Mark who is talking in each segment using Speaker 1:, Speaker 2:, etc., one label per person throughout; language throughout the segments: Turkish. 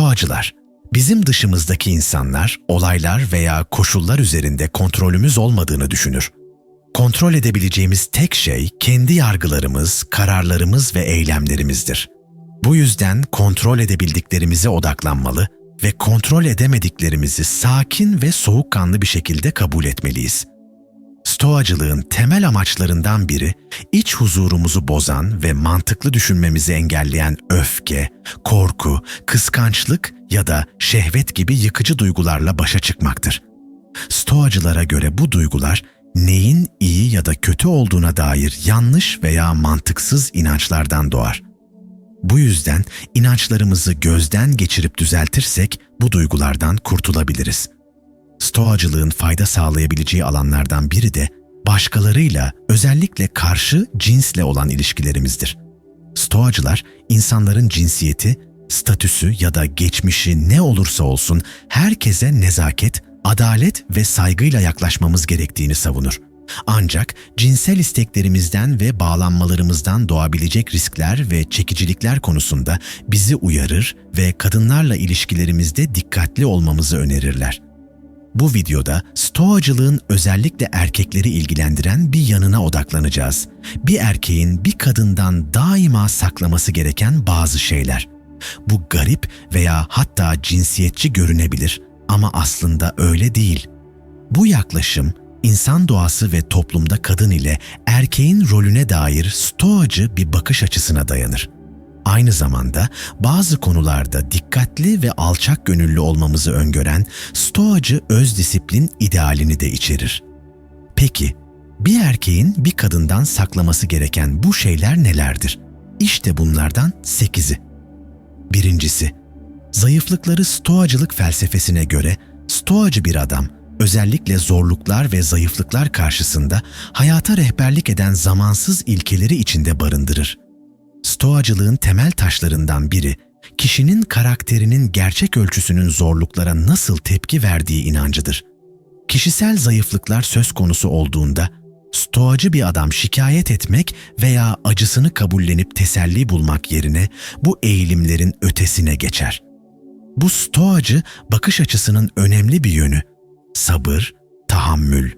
Speaker 1: Stoacılar, bizim dışımızdaki insanlar, olaylar veya koşullar üzerinde kontrolümüz olmadığını düşünür. Kontrol edebileceğimiz tek şey kendi yargılarımız, kararlarımız ve eylemlerimizdir. Bu yüzden kontrol edebildiklerimize odaklanmalı ve kontrol edemediklerimizi sakin ve soğukkanlı bir şekilde kabul etmeliyiz. Stoacılığın temel amaçlarından biri, iç huzurumuzu bozan ve mantıklı düşünmemizi engelleyen öfke, korku, kıskançlık ya da şehvet gibi yıkıcı duygularla başa çıkmaktır. Stoacılara göre bu duygular neyin iyi ya da kötü olduğuna dair yanlış veya mantıksız inançlardan doğar. Bu yüzden inançlarımızı gözden geçirip düzeltirsek bu duygulardan kurtulabiliriz. Stoacılığın fayda sağlayabileceği alanlardan biri de başkalarıyla özellikle karşı cinsle olan ilişkilerimizdir. Stoacılar insanların cinsiyeti, statüsü ya da geçmişi ne olursa olsun herkese nezaket, adalet ve saygıyla yaklaşmamız gerektiğini savunur. Ancak cinsel isteklerimizden ve bağlanmalarımızdan doğabilecek riskler ve çekicilikler konusunda bizi uyarır ve kadınlarla ilişkilerimizde dikkatli olmamızı önerirler. Bu videoda stoacılığın özellikle erkekleri ilgilendiren bir yanına odaklanacağız. Bir erkeğin bir kadından daima saklaması gereken bazı şeyler. Bu garip veya hatta cinsiyetçi görünebilir ama aslında öyle değil. Bu yaklaşım insan doğası ve toplumda kadın ile erkeğin rolüne dair stoacı bir bakış açısına dayanır. Aynı zamanda bazı konularda dikkatli ve alçak gönüllü olmamızı öngören stoacı öz disiplin idealini de içerir. Peki, bir erkeğin bir kadından saklaması gereken bu şeyler nelerdir? İşte bunlardan sekizi. Birincisi, zayıflıkları stoacılık felsefesine göre stoacı bir adam, özellikle zorluklar ve zayıflıklar karşısında hayata rehberlik eden zamansız ilkeleri içinde barındırır. Stoacılığın temel taşlarından biri, kişinin karakterinin gerçek ölçüsünün zorluklara nasıl tepki verdiği inancıdır. Kişisel zayıflıklar söz konusu olduğunda, stoacı bir adam şikayet etmek veya acısını kabullenip teselli bulmak yerine bu eğilimlerin ötesine geçer. Bu stoacı bakış açısının önemli bir yönü, sabır, tahammül,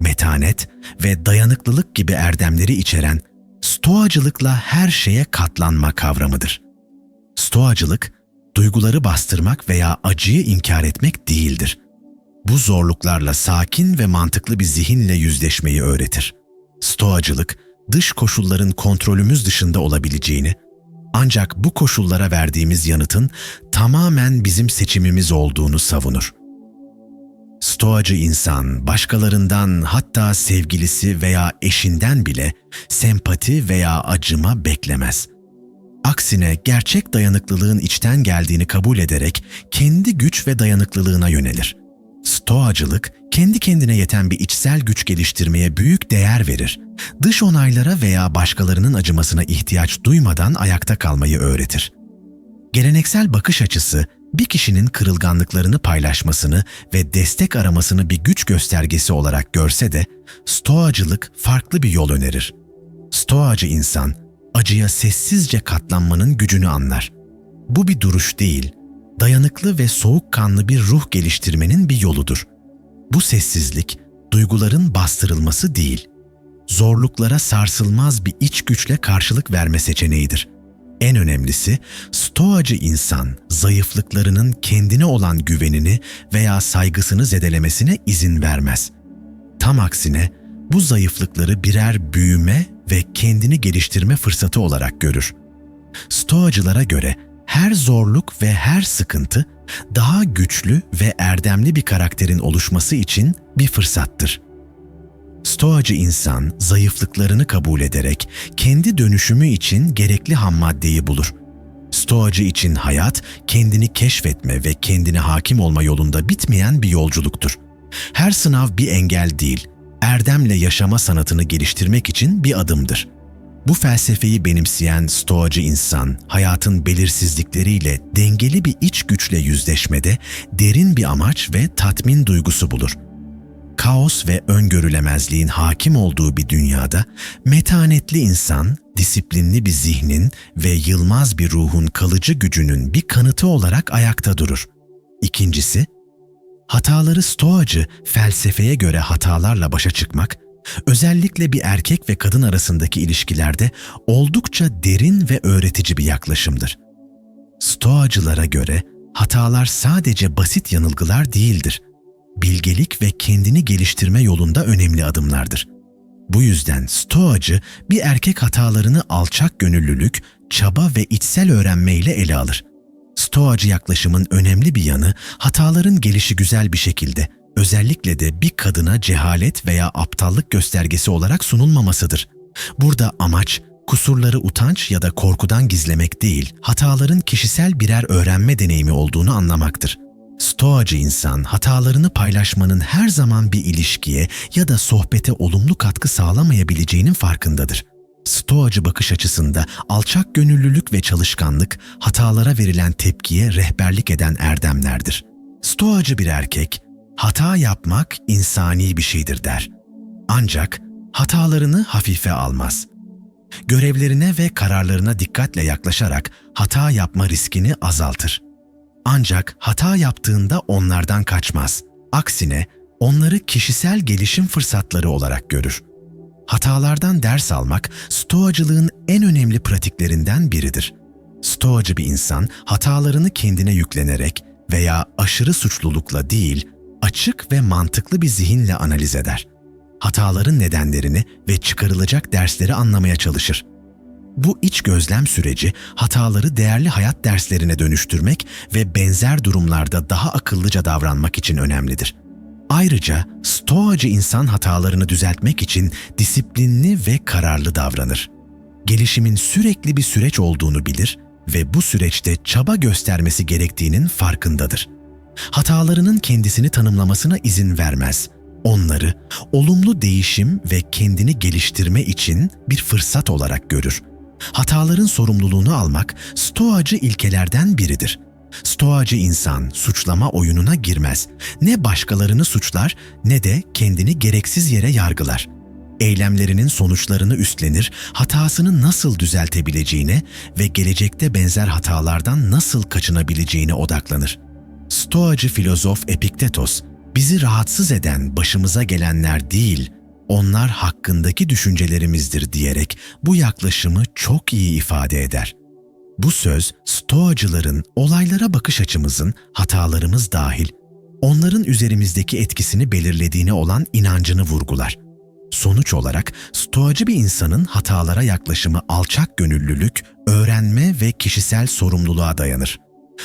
Speaker 1: metanet ve dayanıklılık gibi erdemleri içeren stoacılıkla her şeye katlanma kavramıdır. Stoacılık, duyguları bastırmak veya acıyı inkar etmek değildir. Bu zorluklarla sakin ve mantıklı bir zihinle yüzleşmeyi öğretir. Stoacılık, dış koşulların kontrolümüz dışında olabileceğini, ancak bu koşullara verdiğimiz yanıtın tamamen bizim seçimimiz olduğunu savunur. Stoacı insan başkalarından hatta sevgilisi veya eşinden bile sempati veya acıma beklemez. Aksine gerçek dayanıklılığın içten geldiğini kabul ederek kendi güç ve dayanıklılığına yönelir. Stoacılık, kendi kendine yeten bir içsel güç geliştirmeye büyük değer verir. Dış onaylara veya başkalarının acımasına ihtiyaç duymadan ayakta kalmayı öğretir. Geleneksel bakış açısı, bir kişinin kırılganlıklarını paylaşmasını ve destek aramasını bir güç göstergesi olarak görse de, stoacılık farklı bir yol önerir. Stoacı insan, acıya sessizce katlanmanın gücünü anlar. Bu bir duruş değil, dayanıklı ve soğukkanlı bir ruh geliştirmenin bir yoludur. Bu sessizlik, duyguların bastırılması değil, zorluklara sarsılmaz bir iç güçle karşılık verme seçeneğidir. En önemlisi, stoacı insan zayıflıklarının kendine olan güvenini veya saygısını zedelemesine izin vermez. Tam aksine bu zayıflıkları birer büyüme ve kendini geliştirme fırsatı olarak görür. Stoacılara göre her zorluk ve her sıkıntı daha güçlü ve erdemli bir karakterin oluşması için bir fırsattır. Stoacı insan zayıflıklarını kabul ederek kendi dönüşümü için gerekli ham maddeyi bulur. Stoacı için hayat kendini keşfetme ve kendine hakim olma yolunda bitmeyen bir yolculuktur. Her sınav bir engel değil, erdemle yaşama sanatını geliştirmek için bir adımdır. Bu felsefeyi benimseyen stoacı insan, hayatın belirsizlikleriyle dengeli bir iç güçle yüzleşmede derin bir amaç ve tatmin duygusu bulur. Kaos ve öngörülemezliğin hakim olduğu bir dünyada metanetli insan disiplinli bir zihnin ve yılmaz bir ruhun kalıcı gücünün bir kanıtı olarak ayakta durur. İkincisi, hataları stoacı felsefeye göre hatalarla başa çıkmak, özellikle bir erkek ve kadın arasındaki ilişkilerde oldukça derin ve öğretici bir yaklaşımdır. Stoacılara göre hatalar sadece basit yanılgılar değildir. Bilgelik ve kendini geliştirme yolunda önemli adımlardır. Bu yüzden Stoacı bir erkek hatalarını alçak gönüllülük, çaba ve içsel öğrenmeyle ele alır. Stoacı yaklaşımın önemli bir yanı hataların gelişi güzel bir şekilde, özellikle de bir kadına cehalet veya aptallık göstergesi olarak sunulmamasıdır. Burada amaç kusurları utanç ya da korkudan gizlemek değil, hataların kişisel birer öğrenme deneyimi olduğunu anlamaktır. Stoacı insan hatalarını paylaşmanın her zaman bir ilişkiye ya da sohbete olumlu katkı sağlamayabileceğinin farkındadır. Stoacı bakış açısında alçak gönüllülük ve çalışkanlık hatalara verilen tepkiye rehberlik eden erdemlerdir. Stoacı bir erkek, hata yapmak insani bir şeydir der. Ancak hatalarını hafife almaz. Görevlerine ve kararlarına dikkatle yaklaşarak hata yapma riskini azaltır. Ancak hata yaptığında onlardan kaçmaz. Aksine onları kişisel gelişim fırsatları olarak görür. Hatalardan ders almak stoacılığın en önemli pratiklerinden biridir. Stoacı bir insan hatalarını kendine yüklenerek veya aşırı suçlulukla değil, açık ve mantıklı bir zihinle analiz eder. Hataların nedenlerini ve çıkarılacak dersleri anlamaya çalışır. Bu iç gözlem süreci hataları değerli hayat derslerine dönüştürmek ve benzer durumlarda daha akıllıca davranmak için önemlidir. Ayrıca stoacı insan hatalarını düzeltmek için disiplinli ve kararlı davranır. Gelişimin sürekli bir süreç olduğunu bilir ve bu süreçte çaba göstermesi gerektiğinin farkındadır. Hatalarının kendisini tanımlamasına izin vermez. Onları olumlu değişim ve kendini geliştirme için bir fırsat olarak görür. Hataların sorumluluğunu almak stoacı ilkelerden biridir. Stoacı insan suçlama oyununa girmez. Ne başkalarını suçlar ne de kendini gereksiz yere yargılar. Eylemlerinin sonuçlarını üstlenir, hatasını nasıl düzeltebileceğine ve gelecekte benzer hatalardan nasıl kaçınabileceğine odaklanır. Stoacı filozof Epiktetos, bizi rahatsız eden başımıza gelenler değil, onlar hakkındaki düşüncelerimizdir diyerek bu yaklaşımı çok iyi ifade eder. Bu söz Stoacıların olaylara bakış açımızın hatalarımız dahil onların üzerimizdeki etkisini belirlediğine olan inancını vurgular. Sonuç olarak stoacı bir insanın hatalara yaklaşımı alçak gönüllülük, öğrenme ve kişisel sorumluluğa dayanır.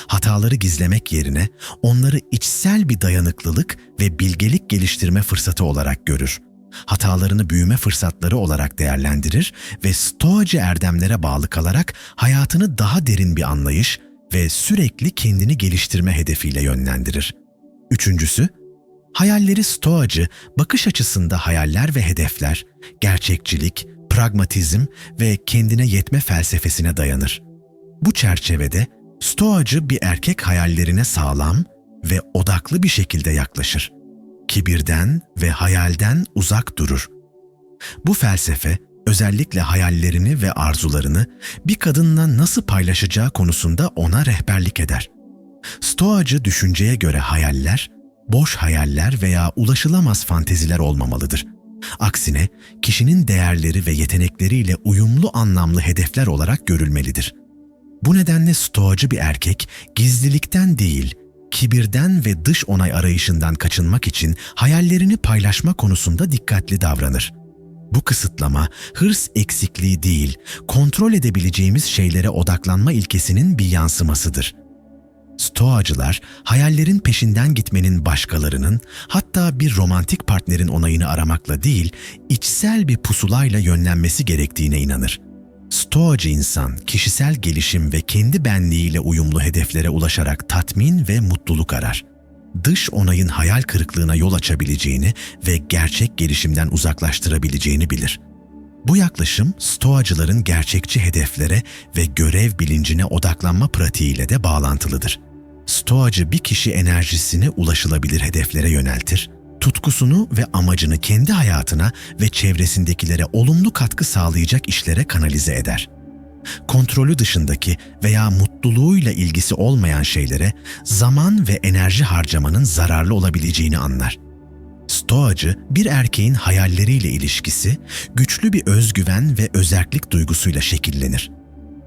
Speaker 1: Hataları gizlemek yerine onları içsel bir dayanıklılık ve bilgelik geliştirme fırsatı olarak görür hatalarını büyüme fırsatları olarak değerlendirir ve stoacı erdemlere bağlı kalarak hayatını daha derin bir anlayış ve sürekli kendini geliştirme hedefiyle yönlendirir. Üçüncüsü, hayalleri stoacı bakış açısında hayaller ve hedefler, gerçekçilik, pragmatizm ve kendine yetme felsefesine dayanır. Bu çerçevede stoacı bir erkek hayallerine sağlam ve odaklı bir şekilde yaklaşır kibirden ve hayalden uzak durur. Bu felsefe özellikle hayallerini ve arzularını bir kadınla nasıl paylaşacağı konusunda ona rehberlik eder. Stoacı düşünceye göre hayaller, boş hayaller veya ulaşılamaz fanteziler olmamalıdır. Aksine kişinin değerleri ve yetenekleriyle uyumlu anlamlı hedefler olarak görülmelidir. Bu nedenle stoacı bir erkek gizlilikten değil, kibirden ve dış onay arayışından kaçınmak için hayallerini paylaşma konusunda dikkatli davranır. Bu kısıtlama hırs eksikliği değil, kontrol edebileceğimiz şeylere odaklanma ilkesinin bir yansımasıdır. Stoacılar, hayallerin peşinden gitmenin başkalarının, hatta bir romantik partnerin onayını aramakla değil, içsel bir pusulayla yönlenmesi gerektiğine inanır. Stoacı insan, kişisel gelişim ve kendi benliğiyle uyumlu hedeflere ulaşarak tatmin ve mutluluk arar. Dış onayın hayal kırıklığına yol açabileceğini ve gerçek gelişimden uzaklaştırabileceğini bilir. Bu yaklaşım, Stoacıların gerçekçi hedeflere ve görev bilincine odaklanma pratiğiyle de bağlantılıdır. Stoacı bir kişi enerjisini ulaşılabilir hedeflere yöneltir, tutkusunu ve amacını kendi hayatına ve çevresindekilere olumlu katkı sağlayacak işlere kanalize eder. Kontrolü dışındaki veya mutluluğuyla ilgisi olmayan şeylere zaman ve enerji harcamanın zararlı olabileceğini anlar. Stoacı, bir erkeğin hayalleriyle ilişkisi, güçlü bir özgüven ve özerklik duygusuyla şekillenir.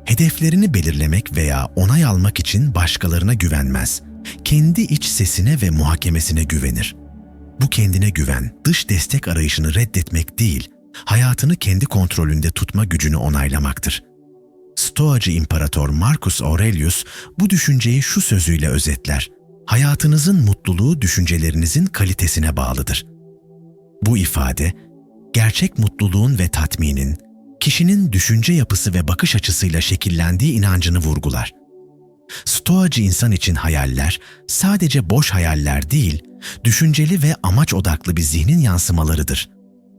Speaker 1: Hedeflerini belirlemek veya onay almak için başkalarına güvenmez. Kendi iç sesine ve muhakemesine güvenir. Bu kendine güven, dış destek arayışını reddetmek değil, hayatını kendi kontrolünde tutma gücünü onaylamaktır. Stoacı İmparator Marcus Aurelius bu düşünceyi şu sözüyle özetler. Hayatınızın mutluluğu düşüncelerinizin kalitesine bağlıdır. Bu ifade, gerçek mutluluğun ve tatminin, kişinin düşünce yapısı ve bakış açısıyla şekillendiği inancını vurgular. Stoacı insan için hayaller sadece boş hayaller değil, düşünceli ve amaç odaklı bir zihnin yansımalarıdır.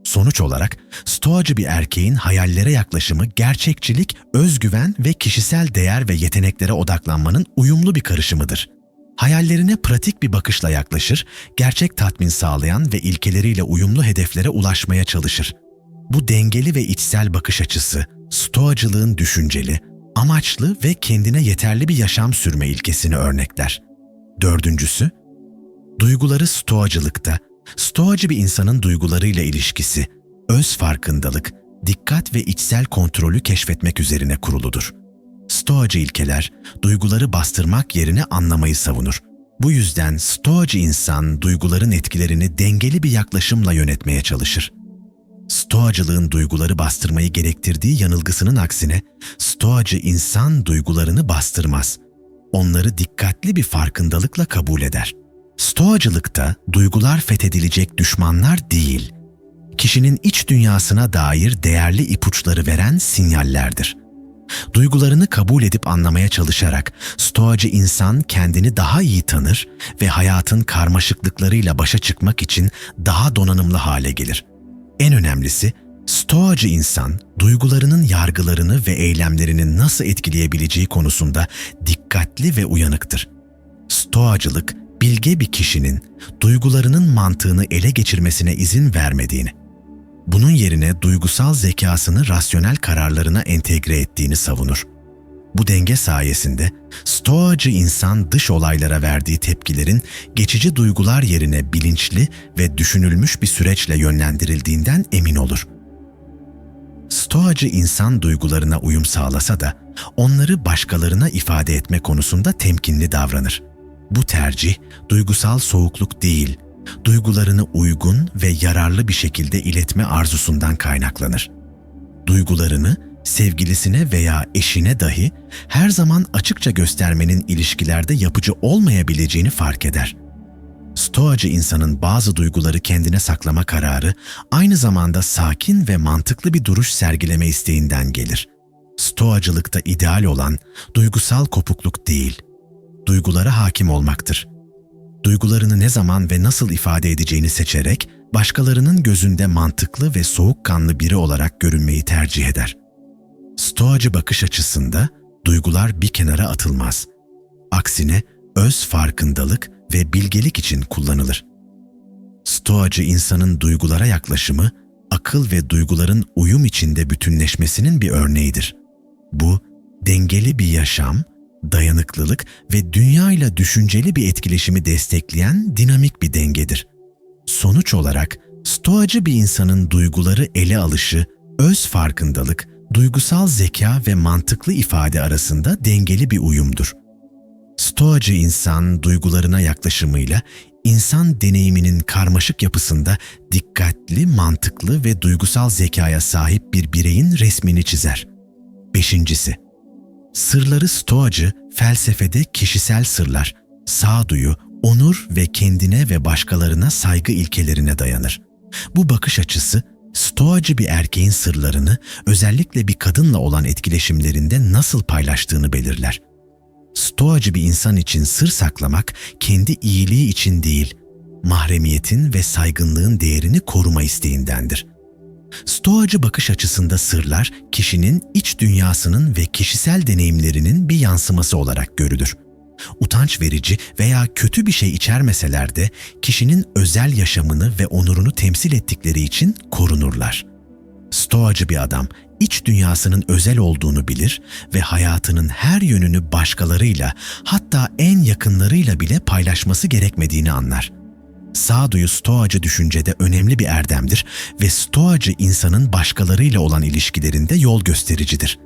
Speaker 1: Sonuç olarak stoacı bir erkeğin hayallere yaklaşımı gerçekçilik, özgüven ve kişisel değer ve yeteneklere odaklanmanın uyumlu bir karışımıdır. Hayallerine pratik bir bakışla yaklaşır, gerçek tatmin sağlayan ve ilkeleriyle uyumlu hedeflere ulaşmaya çalışır. Bu dengeli ve içsel bakış açısı, stoacılığın düşünceli, amaçlı ve kendine yeterli bir yaşam sürme ilkesini örnekler. Dördüncüsü, duyguları stoacılıkta, stoacı bir insanın duygularıyla ilişkisi, öz farkındalık, dikkat ve içsel kontrolü keşfetmek üzerine kuruludur. Stoacı ilkeler, duyguları bastırmak yerine anlamayı savunur. Bu yüzden stoacı insan duyguların etkilerini dengeli bir yaklaşımla yönetmeye çalışır. Stoacılığın duyguları bastırmayı gerektirdiği yanılgısının aksine, stoacı insan duygularını bastırmaz. Onları dikkatli bir farkındalıkla kabul eder. Stoacılıkta duygular fethedilecek düşmanlar değil, kişinin iç dünyasına dair değerli ipuçları veren sinyallerdir. Duygularını kabul edip anlamaya çalışarak stoacı insan kendini daha iyi tanır ve hayatın karmaşıklıklarıyla başa çıkmak için daha donanımlı hale gelir. En önemlisi, stoacı insan duygularının yargılarını ve eylemlerini nasıl etkileyebileceği konusunda dikkatli ve uyanıktır. Stoacılık, bilge bir kişinin duygularının mantığını ele geçirmesine izin vermediğini, bunun yerine duygusal zekasını rasyonel kararlarına entegre ettiğini savunur. Bu denge sayesinde stoacı insan dış olaylara verdiği tepkilerin geçici duygular yerine bilinçli ve düşünülmüş bir süreçle yönlendirildiğinden emin olur. Stoacı insan duygularına uyum sağlasa da onları başkalarına ifade etme konusunda temkinli davranır. Bu tercih duygusal soğukluk değil, duygularını uygun ve yararlı bir şekilde iletme arzusundan kaynaklanır. Duygularını sevgilisine veya eşine dahi her zaman açıkça göstermenin ilişkilerde yapıcı olmayabileceğini fark eder. Stoacı insanın bazı duyguları kendine saklama kararı aynı zamanda sakin ve mantıklı bir duruş sergileme isteğinden gelir. Stoacılıkta ideal olan duygusal kopukluk değil, duygulara hakim olmaktır. Duygularını ne zaman ve nasıl ifade edeceğini seçerek başkalarının gözünde mantıklı ve soğukkanlı biri olarak görünmeyi tercih eder. Stoacı bakış açısında duygular bir kenara atılmaz. Aksine öz farkındalık ve bilgelik için kullanılır. Stoacı insanın duygulara yaklaşımı, akıl ve duyguların uyum içinde bütünleşmesinin bir örneğidir. Bu, dengeli bir yaşam, dayanıklılık ve dünyayla düşünceli bir etkileşimi destekleyen dinamik bir dengedir. Sonuç olarak, stoacı bir insanın duyguları ele alışı, öz farkındalık, duygusal zeka ve mantıklı ifade arasında dengeli bir uyumdur. Stoacı insan duygularına yaklaşımıyla insan deneyiminin karmaşık yapısında dikkatli, mantıklı ve duygusal zekaya sahip bir bireyin resmini çizer. Beşincisi, sırları stoacı felsefede kişisel sırlar, sağduyu, onur ve kendine ve başkalarına saygı ilkelerine dayanır. Bu bakış açısı stoacı bir erkeğin sırlarını özellikle bir kadınla olan etkileşimlerinde nasıl paylaştığını belirler. Stoacı bir insan için sır saklamak kendi iyiliği için değil, mahremiyetin ve saygınlığın değerini koruma isteğindendir. Stoacı bakış açısında sırlar kişinin iç dünyasının ve kişisel deneyimlerinin bir yansıması olarak görülür. Utanç verici veya kötü bir şey içermeseler de kişinin özel yaşamını ve onurunu temsil ettikleri için korunurlar. Stoacı bir adam iç dünyasının özel olduğunu bilir ve hayatının her yönünü başkalarıyla hatta en yakınlarıyla bile paylaşması gerekmediğini anlar. Sağduyu stoacı düşüncede önemli bir erdemdir ve stoacı insanın başkalarıyla olan ilişkilerinde yol göstericidir.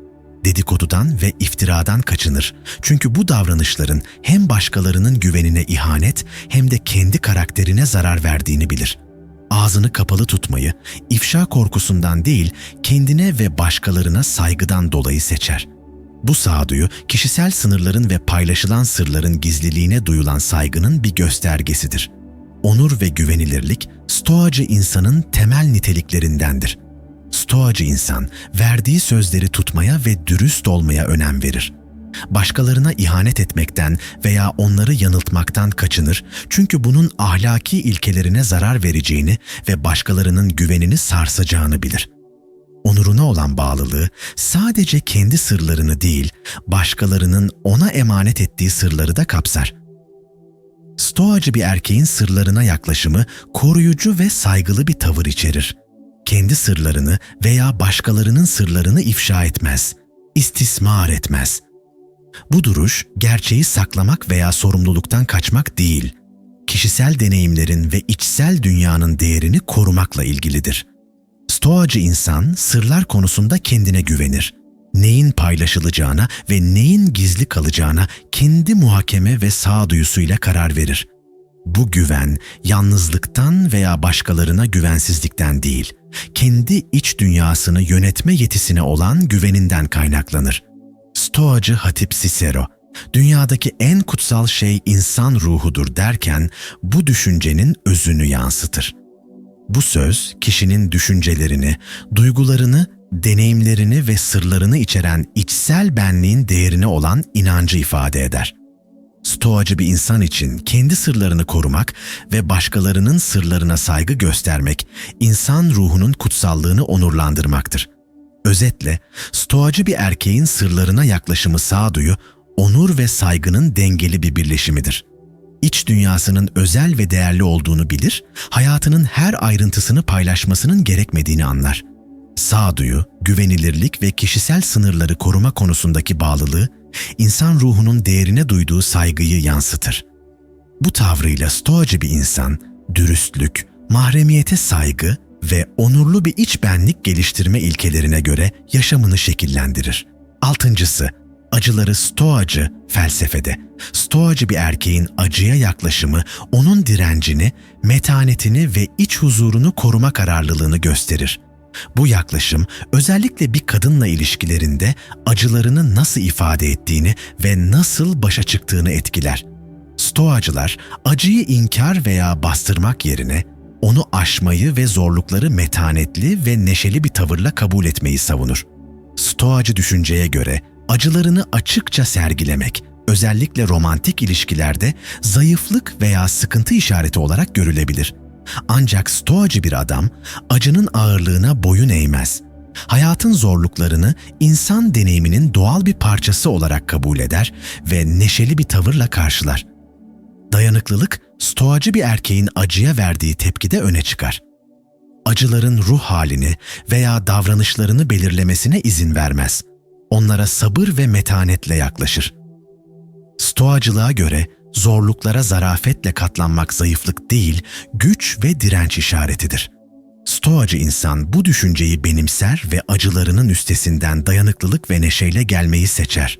Speaker 1: Dedikodudan ve iftiradan kaçınır. Çünkü bu davranışların hem başkalarının güvenine ihanet hem de kendi karakterine zarar verdiğini bilir. Ağzını kapalı tutmayı, ifşa korkusundan değil, kendine ve başkalarına saygıdan dolayı seçer. Bu sağduyu, kişisel sınırların ve paylaşılan sırların gizliliğine duyulan saygının bir göstergesidir. Onur ve güvenilirlik, stoacı insanın temel niteliklerindendir. Stoacı insan, verdiği sözleri tutmaya ve dürüst olmaya önem verir. Başkalarına ihanet etmekten veya onları yanıltmaktan kaçınır çünkü bunun ahlaki ilkelerine zarar vereceğini ve başkalarının güvenini sarsacağını bilir. Onuruna olan bağlılığı sadece kendi sırlarını değil, başkalarının ona emanet ettiği sırları da kapsar. Stoacı bir erkeğin sırlarına yaklaşımı koruyucu ve saygılı bir tavır içerir. Kendi sırlarını veya başkalarının sırlarını ifşa etmez, istismar etmez. Bu duruş gerçeği saklamak veya sorumluluktan kaçmak değil, kişisel deneyimlerin ve içsel dünyanın değerini korumakla ilgilidir. Stoacı insan sırlar konusunda kendine güvenir. Neyin paylaşılacağına ve neyin gizli kalacağına kendi muhakeme ve sağduyusuyla karar verir. Bu güven yalnızlıktan veya başkalarına güvensizlikten değil, kendi iç dünyasını yönetme yetisine olan güveninden kaynaklanır. Stoacı Hatip Cicero, dünyadaki en kutsal şey insan ruhudur derken bu düşüncenin özünü yansıtır. Bu söz kişinin düşüncelerini, duygularını, deneyimlerini ve sırlarını içeren içsel benliğin değerine olan inancı ifade eder. Stoacı bir insan için kendi sırlarını korumak ve başkalarının sırlarına saygı göstermek, insan ruhunun kutsallığını onurlandırmaktır. Özetle, stoacı bir erkeğin sırlarına yaklaşımı sağduyu, onur ve saygının dengeli bir birleşimidir. İç dünyasının özel ve değerli olduğunu bilir, hayatının her ayrıntısını paylaşmasının gerekmediğini anlar. Sağduyu, güvenilirlik ve kişisel sınırları koruma konusundaki bağlılığı, insan ruhunun değerine duyduğu saygıyı yansıtır. Bu tavrıyla stoacı bir insan, dürüstlük, mahremiyete saygı ve onurlu bir iç benlik geliştirme ilkelerine göre yaşamını şekillendirir. Altıncısı, acıları stoacı felsefede. Stoacı bir erkeğin acıya yaklaşımı, onun direncini, metanetini ve iç huzurunu koruma kararlılığını gösterir. Bu yaklaşım özellikle bir kadınla ilişkilerinde acılarını nasıl ifade ettiğini ve nasıl başa çıktığını etkiler. Stoacılar acıyı inkar veya bastırmak yerine onu aşmayı ve zorlukları metanetli ve neşeli bir tavırla kabul etmeyi savunur. Stoacı düşünceye göre acılarını açıkça sergilemek, özellikle romantik ilişkilerde zayıflık veya sıkıntı işareti olarak görülebilir. Ancak stoacı bir adam acının ağırlığına boyun eğmez. Hayatın zorluklarını insan deneyiminin doğal bir parçası olarak kabul eder ve neşeli bir tavırla karşılar. Dayanıklılık, stoacı bir erkeğin acıya verdiği tepkide öne çıkar. Acıların ruh halini veya davranışlarını belirlemesine izin vermez. Onlara sabır ve metanetle yaklaşır. Stoacılığa göre zorluklara zarafetle katlanmak zayıflık değil, güç ve direnç işaretidir. Stoacı insan bu düşünceyi benimser ve acılarının üstesinden dayanıklılık ve neşeyle gelmeyi seçer.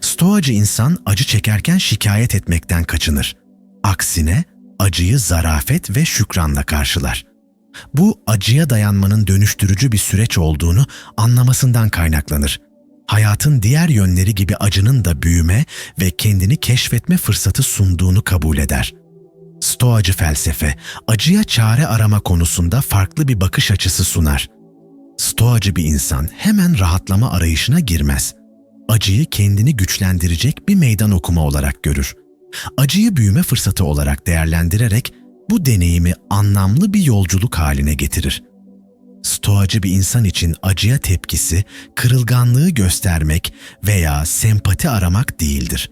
Speaker 1: Stoacı insan acı çekerken şikayet etmekten kaçınır. Aksine acıyı zarafet ve şükranla karşılar. Bu acıya dayanmanın dönüştürücü bir süreç olduğunu anlamasından kaynaklanır hayatın diğer yönleri gibi acının da büyüme ve kendini keşfetme fırsatı sunduğunu kabul eder. Stoacı felsefe, acıya çare arama konusunda farklı bir bakış açısı sunar. Stoacı bir insan hemen rahatlama arayışına girmez. Acıyı kendini güçlendirecek bir meydan okuma olarak görür. Acıyı büyüme fırsatı olarak değerlendirerek bu deneyimi anlamlı bir yolculuk haline getirir stoacı bir insan için acıya tepkisi, kırılganlığı göstermek veya sempati aramak değildir.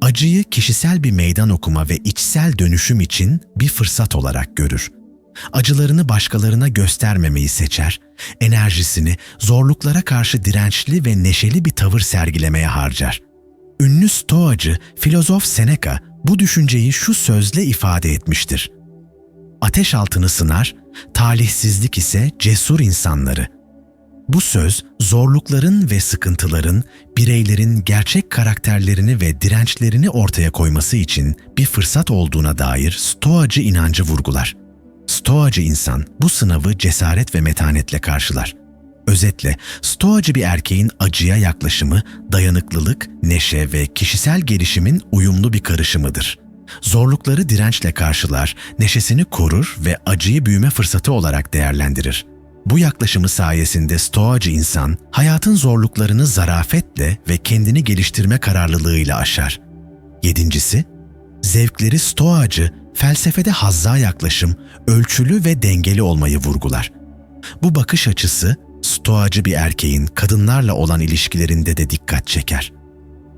Speaker 1: acıyı kişisel bir meydan okuma ve içsel dönüşüm için bir fırsat olarak görür. Acılarını başkalarına göstermemeyi seçer, enerjisini zorluklara karşı dirençli ve neşeli bir tavır sergilemeye harcar. Ünlü stoacı filozof Seneca bu düşünceyi şu sözle ifade etmiştir. Ateş altını sınar, talihsizlik ise cesur insanları. Bu söz zorlukların ve sıkıntıların bireylerin gerçek karakterlerini ve dirençlerini ortaya koyması için bir fırsat olduğuna dair stoacı inancı vurgular. Stoacı insan bu sınavı cesaret ve metanetle karşılar. Özetle, stoacı bir erkeğin acıya yaklaşımı, dayanıklılık, neşe ve kişisel gelişimin uyumlu bir karışımıdır. Zorlukları dirençle karşılar, neşesini korur ve acıyı büyüme fırsatı olarak değerlendirir. Bu yaklaşımı sayesinde stoacı insan, hayatın zorluklarını zarafetle ve kendini geliştirme kararlılığıyla aşar. Yedincisi, zevkleri stoacı, felsefede hazza yaklaşım, ölçülü ve dengeli olmayı vurgular. Bu bakış açısı, stoacı bir erkeğin kadınlarla olan ilişkilerinde de dikkat çeker.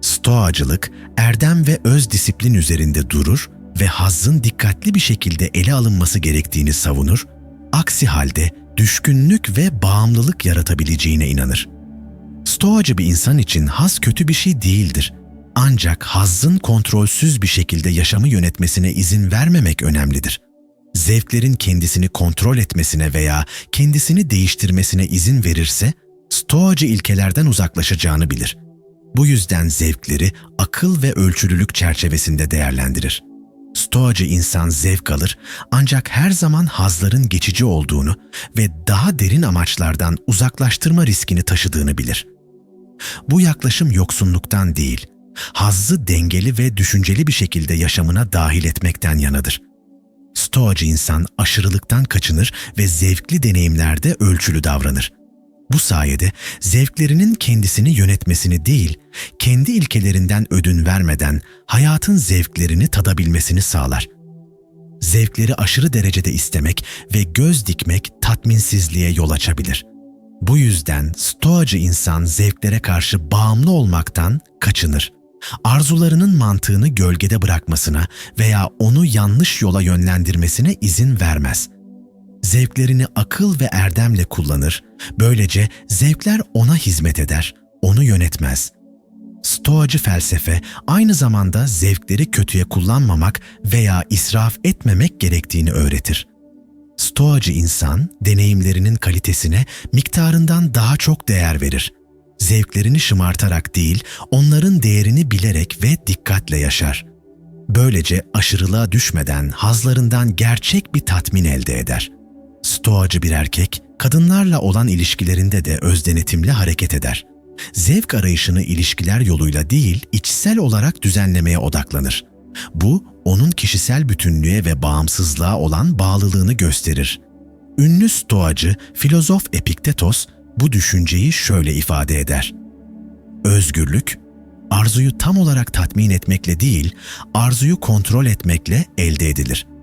Speaker 1: Stoacılık, erdem ve öz disiplin üzerinde durur ve hazzın dikkatli bir şekilde ele alınması gerektiğini savunur, aksi halde düşkünlük ve bağımlılık yaratabileceğine inanır. Stoacı bir insan için haz kötü bir şey değildir. Ancak hazzın kontrolsüz bir şekilde yaşamı yönetmesine izin vermemek önemlidir. Zevklerin kendisini kontrol etmesine veya kendisini değiştirmesine izin verirse, stoacı ilkelerden uzaklaşacağını bilir. Bu yüzden zevkleri akıl ve ölçülülük çerçevesinde değerlendirir. Stoacı insan zevk alır ancak her zaman hazların geçici olduğunu ve daha derin amaçlardan uzaklaştırma riskini taşıdığını bilir. Bu yaklaşım yoksunluktan değil, hazzı dengeli ve düşünceli bir şekilde yaşamına dahil etmekten yanadır. Stoacı insan aşırılıktan kaçınır ve zevkli deneyimlerde ölçülü davranır. Bu sayede zevklerinin kendisini yönetmesini değil, kendi ilkelerinden ödün vermeden hayatın zevklerini tadabilmesini sağlar. Zevkleri aşırı derecede istemek ve göz dikmek tatminsizliğe yol açabilir. Bu yüzden stoacı insan zevklere karşı bağımlı olmaktan kaçınır. Arzularının mantığını gölgede bırakmasına veya onu yanlış yola yönlendirmesine izin vermez zevklerini akıl ve erdemle kullanır, böylece zevkler ona hizmet eder, onu yönetmez. Stoacı felsefe aynı zamanda zevkleri kötüye kullanmamak veya israf etmemek gerektiğini öğretir. Stoacı insan deneyimlerinin kalitesine miktarından daha çok değer verir. Zevklerini şımartarak değil, onların değerini bilerek ve dikkatle yaşar. Böylece aşırılığa düşmeden hazlarından gerçek bir tatmin elde eder. Stoacı bir erkek, kadınlarla olan ilişkilerinde de özdenetimli hareket eder. Zevk arayışını ilişkiler yoluyla değil, içsel olarak düzenlemeye odaklanır. Bu, onun kişisel bütünlüğe ve bağımsızlığa olan bağlılığını gösterir. Ünlü stoacı, filozof Epiktetos bu düşünceyi şöyle ifade eder. Özgürlük, arzuyu tam olarak tatmin etmekle değil, arzuyu kontrol etmekle elde edilir.''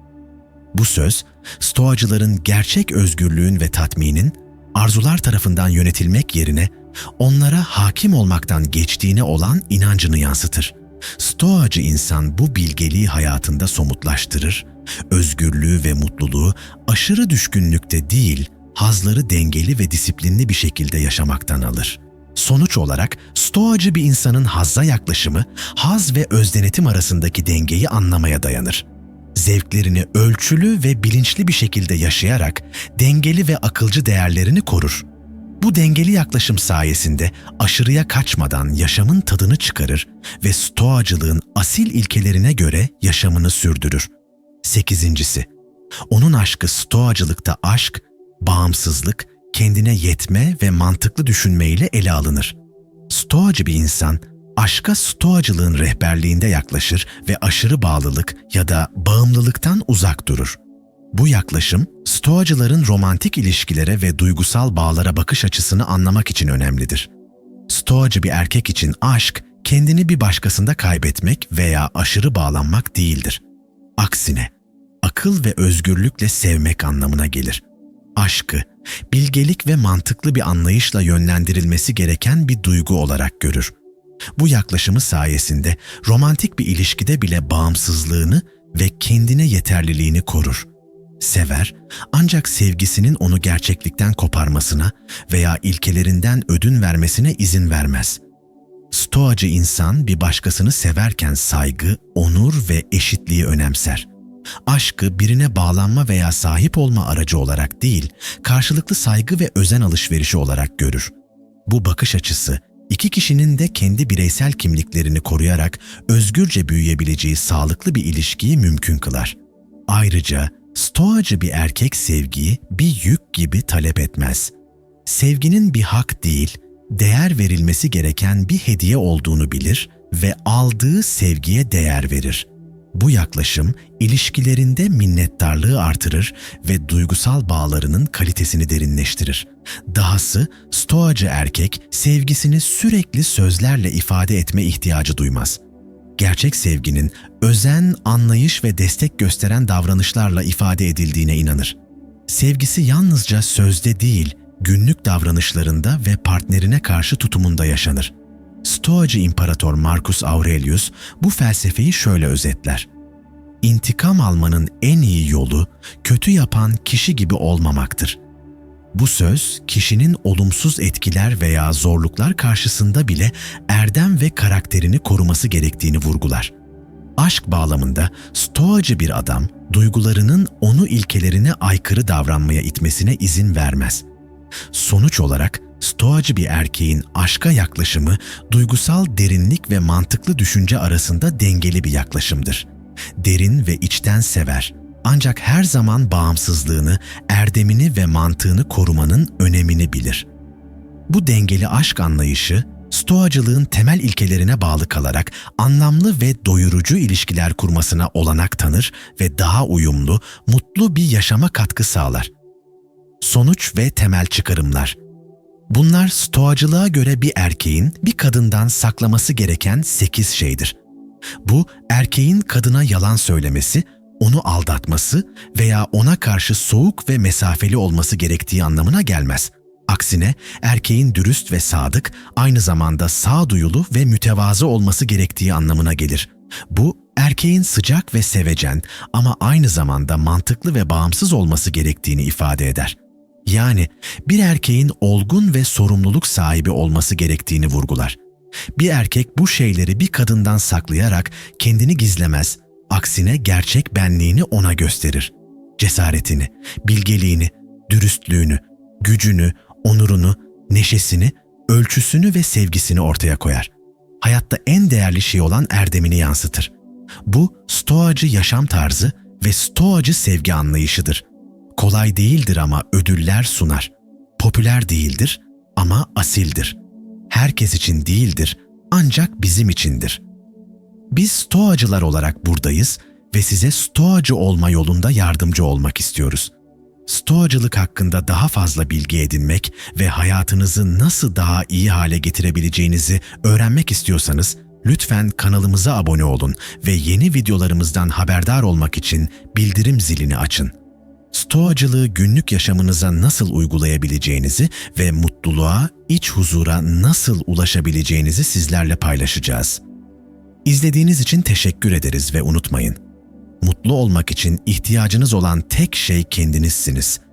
Speaker 1: Bu söz, Stoacıların gerçek özgürlüğün ve tatminin arzular tarafından yönetilmek yerine onlara hakim olmaktan geçtiğine olan inancını yansıtır. Stoacı insan bu bilgeliği hayatında somutlaştırır, özgürlüğü ve mutluluğu aşırı düşkünlükte değil, hazları dengeli ve disiplinli bir şekilde yaşamaktan alır. Sonuç olarak stoacı bir insanın hazza yaklaşımı, haz ve özdenetim arasındaki dengeyi anlamaya dayanır zevklerini ölçülü ve bilinçli bir şekilde yaşayarak dengeli ve akılcı değerlerini korur. Bu dengeli yaklaşım sayesinde aşırıya kaçmadan yaşamın tadını çıkarır ve stoacılığın asil ilkelerine göre yaşamını sürdürür. Sekizincisi, onun aşkı stoacılıkta aşk, bağımsızlık, kendine yetme ve mantıklı düşünmeyle ele alınır. Stoacı bir insan aşka stoacılığın rehberliğinde yaklaşır ve aşırı bağlılık ya da bağımlılıktan uzak durur. Bu yaklaşım, stoacıların romantik ilişkilere ve duygusal bağlara bakış açısını anlamak için önemlidir. Stoacı bir erkek için aşk, kendini bir başkasında kaybetmek veya aşırı bağlanmak değildir. Aksine, akıl ve özgürlükle sevmek anlamına gelir. Aşkı, bilgelik ve mantıklı bir anlayışla yönlendirilmesi gereken bir duygu olarak görür Bu yaklaşımı sayesinde romantik bir ilişkide bile bağımsızlığını ve kendine yeterliliğini korur. Sever ancak sevgisinin onu gerçeklikten koparmasına veya ilkelerinden ödün vermesine izin vermez. Stoacı insan bir başkasını severken saygı, onur ve eşitliği önemser. Aşkı birine bağlanma veya sahip olma aracı olarak değil, karşılıklı saygı ve özen alışverişi olarak görür. Bu bakış açısı iki kişinin de kendi bireysel kimliklerini koruyarak özgürce büyüyebileceği sağlıklı bir ilişkiyi mümkün kılar. Ayrıca stoacı bir erkek sevgiyi bir yük gibi talep etmez. Sevginin bir hak değil, değer verilmesi gereken bir hediye olduğunu bilir ve aldığı sevgiye değer verir. Bu yaklaşım ilişkilerinde minnettarlığı artırır ve duygusal bağlarının kalitesini derinleştirir. Dahası stoacı erkek sevgisini sürekli sözlerle ifade etme ihtiyacı duymaz. Gerçek sevginin özen, anlayış ve destek gösteren davranışlarla ifade edildiğine inanır. Sevgisi yalnızca sözde değil, günlük davranışlarında ve partnerine karşı tutumunda yaşanır. Stoacı İmparator Marcus Aurelius bu felsefeyi şöyle özetler. İntikam almanın en iyi yolu kötü yapan kişi gibi olmamaktır. Bu söz kişinin olumsuz etkiler veya zorluklar karşısında bile erdem ve karakterini koruması gerektiğini vurgular. Aşk bağlamında stoacı bir adam duygularının onu ilkelerine aykırı davranmaya itmesine izin vermez. Sonuç olarak stoacı bir erkeğin aşka yaklaşımı duygusal derinlik ve mantıklı düşünce arasında dengeli bir yaklaşımdır. Derin ve içten sever ancak her zaman bağımsızlığını, erdemini ve mantığını korumanın önemini bilir. Bu dengeli aşk anlayışı Stoacılığın temel ilkelerine bağlı kalarak anlamlı ve doyurucu ilişkiler kurmasına olanak tanır ve daha uyumlu, mutlu bir yaşama katkı sağlar. Sonuç ve temel çıkarımlar Bunlar stoacılığa göre bir erkeğin bir kadından saklaması gereken sekiz şeydir. Bu erkeğin kadına yalan söylemesi, onu aldatması veya ona karşı soğuk ve mesafeli olması gerektiği anlamına gelmez. Aksine erkeğin dürüst ve sadık, aynı zamanda sağduyulu ve mütevazı olması gerektiği anlamına gelir. Bu erkeğin sıcak ve sevecen ama aynı zamanda mantıklı ve bağımsız olması gerektiğini ifade eder. Yani bir erkeğin olgun ve sorumluluk sahibi olması gerektiğini vurgular. Bir erkek bu şeyleri bir kadından saklayarak kendini gizlemez, aksine gerçek benliğini ona gösterir. Cesaretini, bilgeliğini, dürüstlüğünü, gücünü, onurunu, neşesini, ölçüsünü ve sevgisini ortaya koyar. Hayatta en değerli şey olan erdemini yansıtır. Bu stoacı yaşam tarzı ve stoacı sevgi anlayışıdır. Kolay değildir ama ödüller sunar. Popüler değildir ama asildir. Herkes için değildir ancak bizim içindir. Biz stoacılar olarak buradayız ve size stoacı olma yolunda yardımcı olmak istiyoruz. Stoacılık hakkında daha fazla bilgi edinmek ve hayatınızı nasıl daha iyi hale getirebileceğinizi öğrenmek istiyorsanız lütfen kanalımıza abone olun ve yeni videolarımızdan haberdar olmak için bildirim zilini açın. Stoacılığı günlük yaşamınıza nasıl uygulayabileceğinizi ve mutluluğa, iç huzura nasıl ulaşabileceğinizi sizlerle paylaşacağız. İzlediğiniz için teşekkür ederiz ve unutmayın. Mutlu olmak için ihtiyacınız olan tek şey kendinizsiniz.''